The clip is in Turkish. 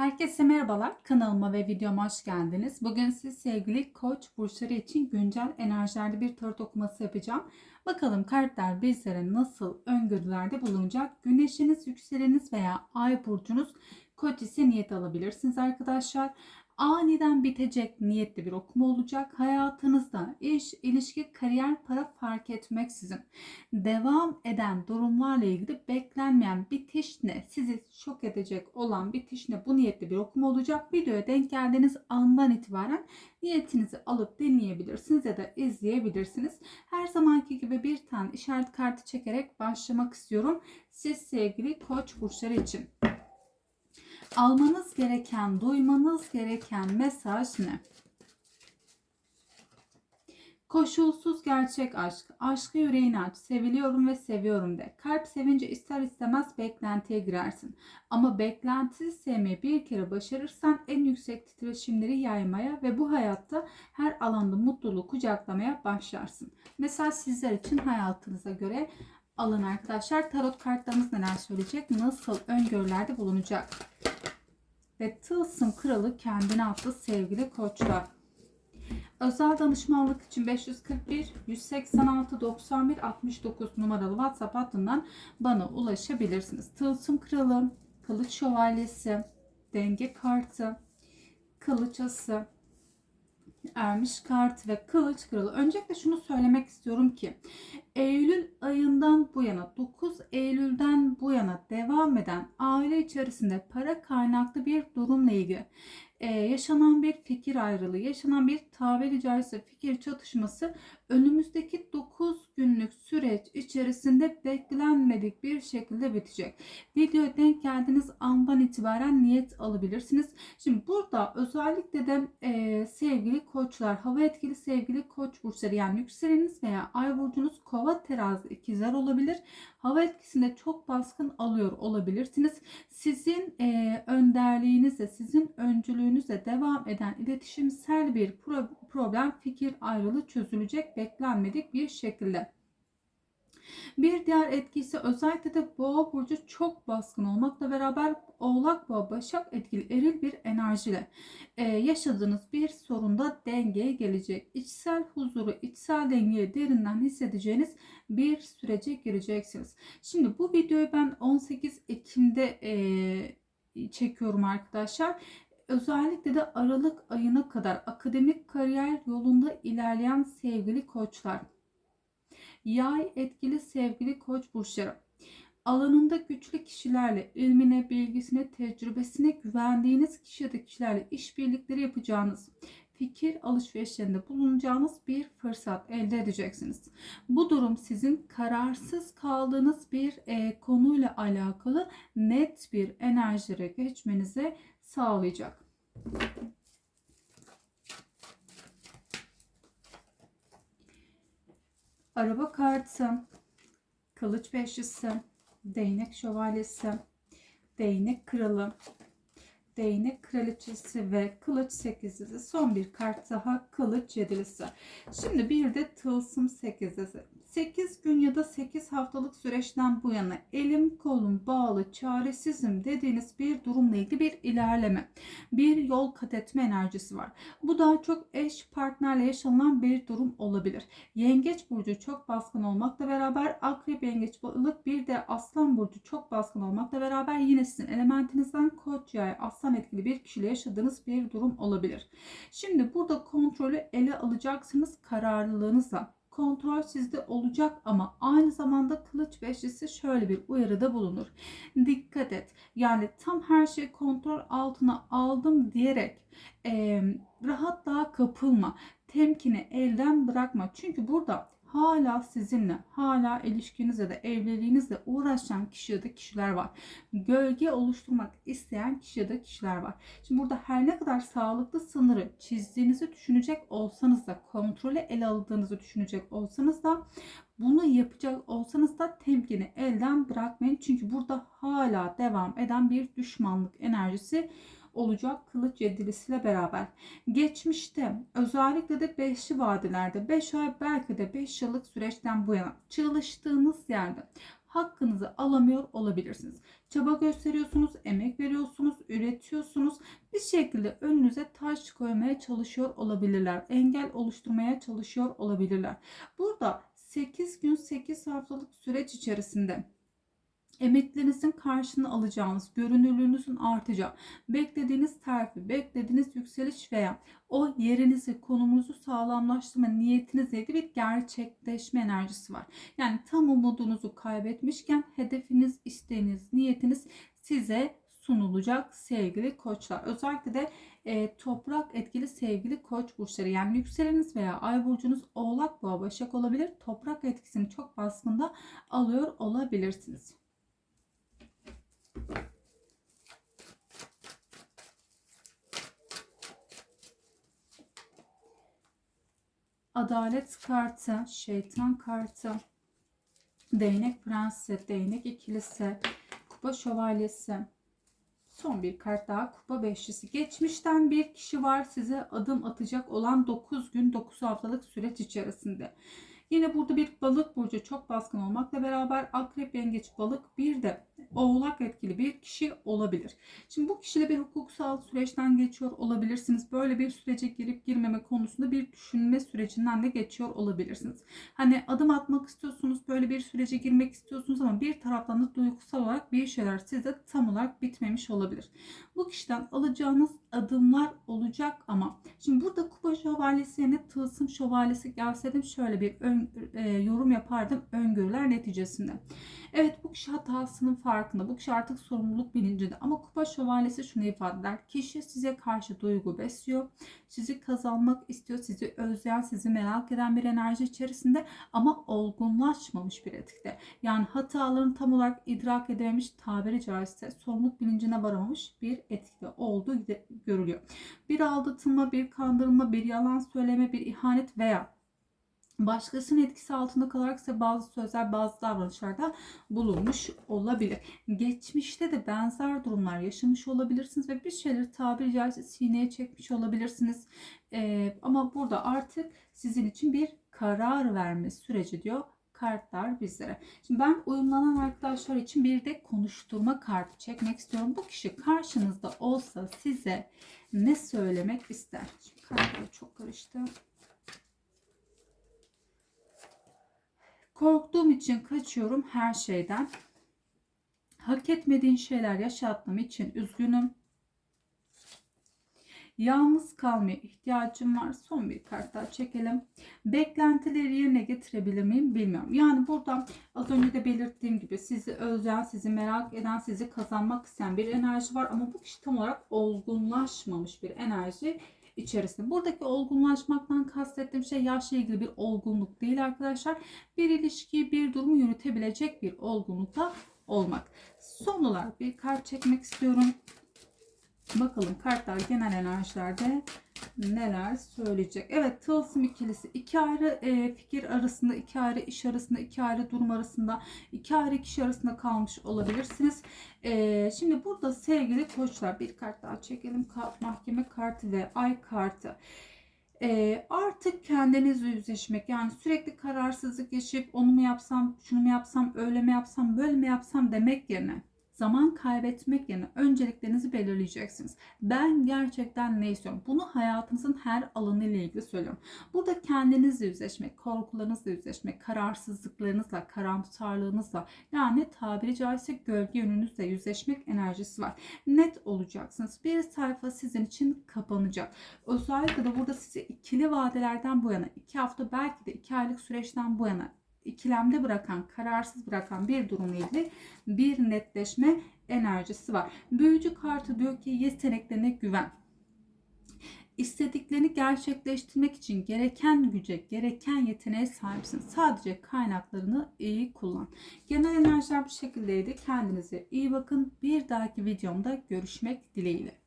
Herkese merhabalar. Kanalıma ve videoma hoş geldiniz. Bugün siz sevgili koç burçları için güncel enerjilerde bir tarot okuması yapacağım. Bakalım kartlar bizlere nasıl öngörülerde bulunacak? Güneşiniz, yükseleniniz veya ay burcunuz koç ise niyet alabilirsiniz arkadaşlar. Aniden bitecek niyetli bir okuma olacak. Hayatınızda iş, ilişki, kariyer, para fark etmeksizin devam eden durumlarla ilgili beklenmeyen bitiş ne? Sizi şok edecek olan bitiş ne? Bu niyetli bir okuma olacak. Videoya denk geldiğiniz andan itibaren niyetinizi alıp dinleyebilirsiniz ya da izleyebilirsiniz. Her zamanki gibi bir tane işaret kartı çekerek başlamak istiyorum. Siz sevgili koç burçları için. Almanız gereken, duymanız gereken mesaj ne? Koşulsuz gerçek aşk. Aşkı yüreğini aç. Seviliyorum ve seviyorum de. Kalp sevince ister istemez beklentiye girersin. Ama beklentisiz sevmeyi bir kere başarırsan en yüksek titreşimleri yaymaya ve bu hayatta her alanda mutluluğu kucaklamaya başlarsın. Mesela sizler için hayatınıza göre alın arkadaşlar. Tarot kartlarımız neler söyleyecek? Nasıl öngörülerde bulunacak? Ve tılsım kralı kendine attı sevgili koçlar. Özel danışmanlık için 541 186 91 69 numaralı WhatsApp hattından bana ulaşabilirsiniz. Tılsım kralı, kılıç şövalyesi, denge kartı, kılıç ası, ermiş kartı ve kılıç kralı. Öncelikle şunu söylemek istiyorum ki Eylül ayından bu yana 9 Eylül'den bu yana devam eden aile içerisinde para kaynaklı bir durumla ilgili ee, yaşanan bir fikir ayrılığı, yaşanan bir tabiri caizse fikir çatışması önümüzdeki 9 günlük süreç içerisinde beklenmedik bir şekilde bitecek. Videoya denk geldiğiniz andan itibaren niyet alabilirsiniz. Şimdi burada özellikle de e, sevgili koçlar, hava etkili sevgili koç burçları yani yükseleniniz veya ay burcunuz kova terazi ikizler olabilir. Hava etkisinde çok baskın alıyor olabilirsiniz. Sizin e, önderliğinizle, sizin öncülüğünüzle devam eden iletişimsel bir pro problem fikir ayrılığı çözülecek beklenmedik bir şekilde. Bir diğer etkisi özellikle de boğa burcu çok baskın olmakla beraber oğlak boğa başak etkili eril bir enerjiyle ee, yaşadığınız bir sorunda dengeye gelecek. İçsel huzuru, içsel dengeyi derinden hissedeceğiniz bir sürece gireceksiniz. Şimdi bu videoyu ben 18 Ekim'de e, çekiyorum arkadaşlar özellikle de Aralık ayına kadar akademik kariyer yolunda ilerleyen sevgili koçlar. Yay etkili sevgili koç burçları. Alanında güçlü kişilerle, ilmine, bilgisine, tecrübesine güvendiğiniz kişi kişilerle işbirlikleri yapacağınız, fikir alışverişlerinde bulunacağınız bir fırsat elde edeceksiniz. Bu durum sizin kararsız kaldığınız bir e, konuyla alakalı net bir enerjilere geçmenize sağlayacak. Araba kartı, kılıç beşlisi, değnek şövalyesi, değnek kralı, değnek kraliçesi ve kılıç sekizlisi. Son bir kart daha kılıç yedilisi. Şimdi bir de tılsım sekizlisi. 8 gün ya da 8 haftalık süreçten bu yana elim kolum bağlı çaresizim dediğiniz bir durumla ilgili bir ilerleme, bir yol kat etme enerjisi var. Bu daha çok eş partnerle yaşanılan bir durum olabilir. Yengeç burcu çok baskın olmakla beraber akrep yengeç balık bir de aslan burcu çok baskın olmakla beraber yine sizin elementinizden koç yay aslan etkili bir kişiyle yaşadığınız bir durum olabilir. Şimdi burada kontrolü ele alacaksınız kararlılığınızla kontrol sizde olacak ama aynı zamanda kılıç beşlisi şöyle bir uyarıda bulunur. Dikkat et. Yani tam her şeyi kontrol altına aldım diyerek e, rahatlığa kapılma. Temkini elden bırakma. Çünkü burada hala sizinle, hala ilişkinizle de evliliğinizle uğraşan kişi ya da kişiler var. Gölge oluşturmak isteyen kişi ya da kişiler var. Şimdi burada her ne kadar sağlıklı sınırı çizdiğinizi düşünecek olsanız da, kontrolü ele aldığınızı düşünecek olsanız da bunu yapacak olsanız da temkini elden bırakmayın. Çünkü burada hala devam eden bir düşmanlık enerjisi olacak kılıç yedilisiyle beraber. Geçmişte özellikle de 5'li vadilerde 5 ay belki de 5 yıllık süreçten bu yana çalıştığınız yerde hakkınızı alamıyor olabilirsiniz. Çaba gösteriyorsunuz, emek veriyorsunuz, üretiyorsunuz. Bir şekilde önünüze taş koymaya çalışıyor olabilirler. Engel oluşturmaya çalışıyor olabilirler. Burada 8 gün 8 haftalık süreç içerisinde emeklerinizin karşını alacağınız, görünürlüğünüzün artacağı, beklediğiniz terfi, beklediğiniz yükseliş veya o yerinizi, konumunuzu sağlamlaştırma niyetinizle ilgili bir gerçekleşme enerjisi var. Yani tam umudunuzu kaybetmişken hedefiniz, isteğiniz, niyetiniz size sunulacak sevgili koçlar. Özellikle de e, toprak etkili sevgili koç burçları yani yükseleniniz veya ay burcunuz oğlak boğa başak olabilir. Toprak etkisini çok baskında alıyor olabilirsiniz. Adalet kartı, şeytan kartı, değnek prensi, değnek ikilisi, kupa şövalyesi, son bir kart daha kupa beşlisi. Geçmişten bir kişi var size adım atacak olan 9 gün 9 haftalık süreç içerisinde. Yine burada bir balık burcu çok baskın olmakla beraber akrep, yengeç, balık bir de oğlak etkili bir kişi olabilir. Şimdi bu kişiyle bir hukuksal süreçten geçiyor olabilirsiniz. Böyle bir sürece girip girmeme konusunda bir düşünme sürecinden de geçiyor olabilirsiniz. Hani adım atmak istiyorsunuz, böyle bir sürece girmek istiyorsunuz ama bir taraftan da duygusal olarak bir şeyler sizde tam olarak bitmemiş olabilir. Bu kişiden alacağınız adımlar olacak ama şimdi burada kupa şövalyesi yerine tılsım şövalyesi gelseydim şöyle bir ön, e, yorum yapardım öngörüler neticesinde. Evet bu kişi hatasının farkında. Bu kişi artık sorumluluk bilincinde. Ama kupa şövalyesi şunu ifade eder. Kişi size karşı duygu besliyor. Sizi kazanmak istiyor. Sizi özleyen, sizi merak eden bir enerji içerisinde ama olgunlaşmamış bir etikte. Yani hatalarını tam olarak idrak edememiş tabiri caizse sorumluluk bilincine varamamış bir etikte olduğu görülüyor. Bir aldatılma, bir kandırılma, bir yalan söyleme, bir ihanet veya başkasının etkisi altında kalarak ise bazı sözler, bazı davranışlarda bulunmuş olabilir. Geçmişte de benzer durumlar yaşamış olabilirsiniz ve bir şeyleri tabiri caizse sineye çekmiş olabilirsiniz. Ee, ama burada artık sizin için bir karar verme süreci diyor kartlar bizlere. Şimdi ben uyumlanan arkadaşlar için bir de konuşturma kartı çekmek istiyorum. Bu kişi karşınızda olsa size ne söylemek ister? Şimdi kartlar çok karıştı. Korktuğum için kaçıyorum her şeyden. Hak etmediğin şeyler yaşattığım için üzgünüm. Yalnız kalmaya ihtiyacım var. Son bir kart daha çekelim. Beklentileri yerine getirebilir miyim bilmiyorum. Yani burada az önce de belirttiğim gibi sizi özleyen, sizi merak eden, sizi kazanmak isteyen bir enerji var. Ama bu kişi tam olarak olgunlaşmamış bir enerji içerisinde. Buradaki olgunlaşmaktan kastettiğim şey yaşla ilgili bir olgunluk değil arkadaşlar. Bir ilişkiyi, bir durumu yönetebilecek bir olgunlukta olmak. Son olarak bir kart çekmek istiyorum. Bakalım kartlar genel enerjilerde neler söyleyecek. Evet tılsım ikilisi iki ayrı e, fikir arasında, iki ayrı iş arasında, iki ayrı durum arasında, iki ayrı kişi arasında kalmış olabilirsiniz. E, şimdi burada sevgili koçlar bir kart daha çekelim. Mahkeme kartı ve ay kartı. E, artık kendinizle yüzleşmek yani sürekli kararsızlık yaşayıp onu mu yapsam, şunu mu yapsam, öyle mi yapsam, böyle mi yapsam demek yerine zaman kaybetmek yerine önceliklerinizi belirleyeceksiniz. Ben gerçekten ne istiyorum? Bunu hayatınızın her alanı ile ilgili söylüyorum. Burada kendinizle yüzleşmek, korkularınızla yüzleşmek, kararsızlıklarınızla, karamsarlığınızla yani tabiri caizse gölge yönünüzle yüzleşmek enerjisi var. Net olacaksınız. Bir sayfa sizin için kapanacak. Özellikle de burada sizi ikili vadelerden bu yana, iki hafta belki de iki aylık süreçten bu yana ikilemde bırakan, kararsız bırakan bir durumla ilgili bir netleşme enerjisi var. Büyücü kartı diyor ki yeteneklerine güven. İstediklerini gerçekleştirmek için gereken güce, gereken yeteneğe sahipsin. Sadece kaynaklarını iyi kullan. Genel enerjiler bu şekildeydi. Kendinize iyi bakın. Bir dahaki videomda görüşmek dileğiyle.